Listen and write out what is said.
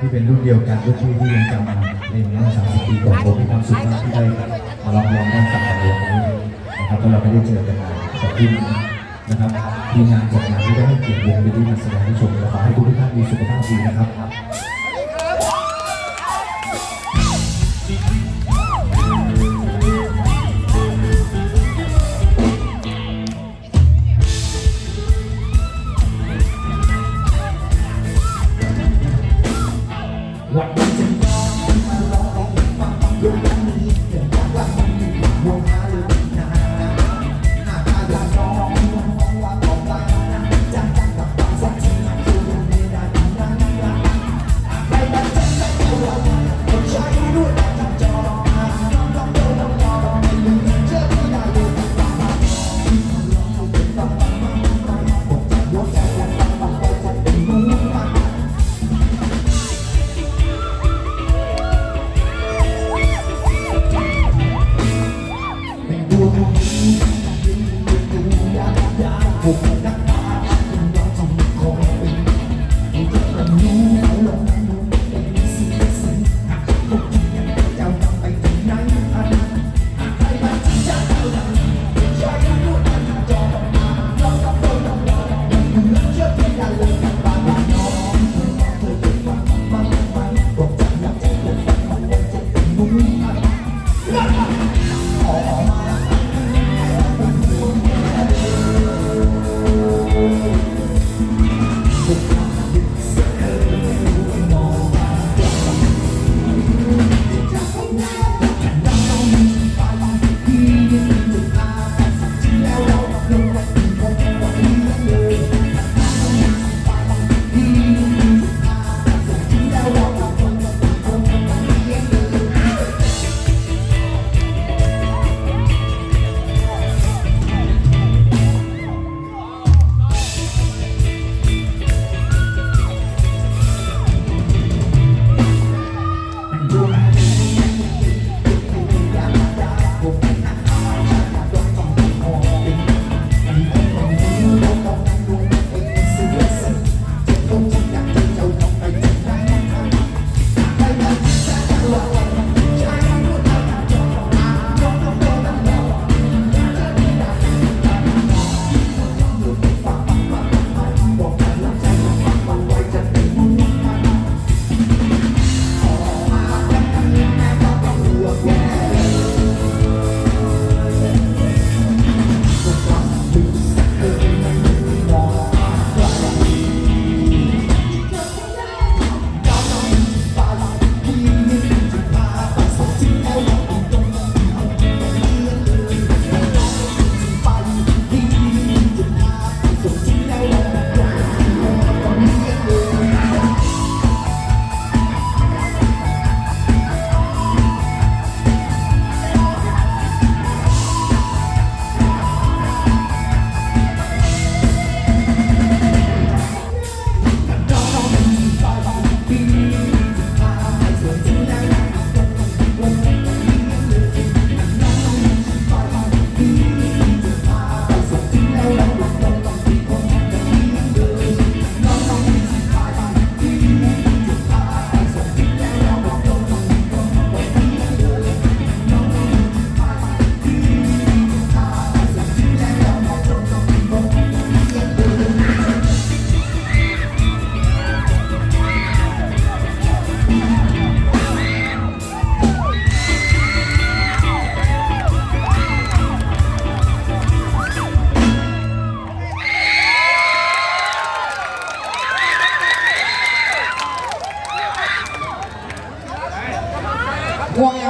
ที่เป็นรุ่นเดียวกันรุ่นพี่ที่ยังจำมาในเมื่อ30ปีก่อนผมมีความสุขมากที่ได้มาลองร้องนั่งสายผัสเรื่งนะครับแล้วเราไม่ได้เจอกันนานขอบคุณนะครับทีมงานจัดงานที่ได้ให้เกียรติวงไปที่มาแสดงให้ชมและขอให้ทุกท่านมีสุขภาพดีนะครับ Yeah. Point